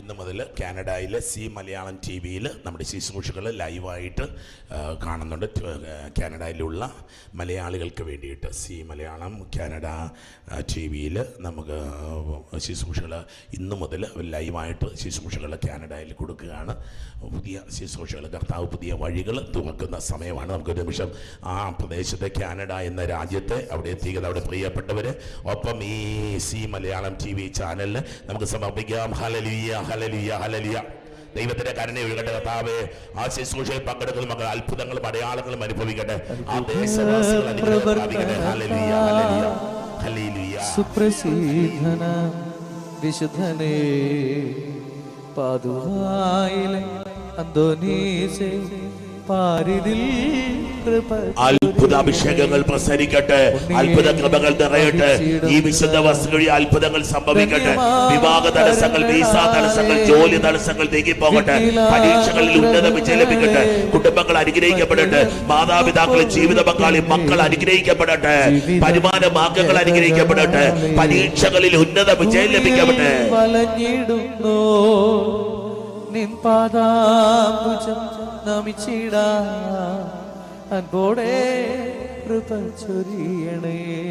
ഇന്ന് മുതൽ കാനഡയിലെ സി മലയാളം ടി വിയിൽ നമ്മുടെ ശുശ്രൂഷകൾ ലൈവായിട്ട് കാണുന്നുണ്ട്. കാനഡയിലുള്ള മലയാളികൾക്ക് വേണ്ടിയിട്ട് സി മലയാളം കാനഡ ടി വിയിൽ നമുക്ക് ശുശ്രൂഷകൾ ഇന്ന് മുതൽ ലൈവായിട്ട് ശുശ്രൂഷകൾ കാനഡയിൽ കൊടുക്കുകയാണ്. പുതിയ ശുശ്രൂഷകൾ കർത്താവ് പുതിയ വഴികൾ തുറക്കുന്ന സമയമാണ്. നമുക്കൊരു നിമിഷം ആ പ്രദേശത്തെ കാനഡ എന്ന രാജ്യത്തെ അവിടെ എത്തിക്കുന്ന അവിടെ പ്രിയപ്പെട്ടവർ ഒപ്പം ഈ സി മലയാളം ടി വി ചാനലിൽ നമുക്ക് സമർപ്പിക്കാം. ഹലലിയ ഹലലിയ ഹലലിയ ദൈവത്തിന്റെ കരുണ ഒഴുകട്ടെ കർത്താവേ. ആ ശുശ്രൂഷയിൽ പങ്കെടുക്കുന്ന മക്കൾ അത്ഭുതങ്ങളും അടയാളങ്ങളും അനുഭവിക്കട്ടെ. ആ ദേശവാസികൾ സുപ്രസിദ്ധന വിശുദ്ധനേ പാതുവായിലെ അന്തോനീസേ. അത്ഭുത അഭിഷേകങ്ങൾ പ്രസരിക്കട്ടെ. അത്ഭുത കൃപകൾ നിറയട്ടെ. ഈ വിശുദ്ധ വസ്തുവഴി അത്ഭുതങ്ങൾ സംഭവിക്കട്ടെ. വിവാഹ തടസ്സങ്ങൾ വീസ തടസ്സങ്ങൾ ജോലി തടസ്സങ്ങൾ നീങ്ങിപ്പോകട്ടെ. പരീക്ഷകളിൽ ഉന്നത വിജയം ലഭിക്കട്ടെ. കുടുംബങ്ങൾ അനുഗ്രഹിക്കപ്പെടട്ടെ. മാതാപിതാക്കൾ ജീവിത പങ്കാളി മക്കൾ അനുഗ്രഹിക്കപ്പെടട്ടെ. വരുമാന മാർഗങ്ങൾ അനുഗ്രഹിക്കപ്പെടട്ടെ. പരീക്ഷകളിൽ ഉന്നത വിജയം ലഭിക്കപ്പെടട്ടെ. വലഞ്ഞിടുന്നു നിൻ പാദാംബുജം നമിച്ചിടാ. അൻപോടെ കൃപ ചൊരിയണേ.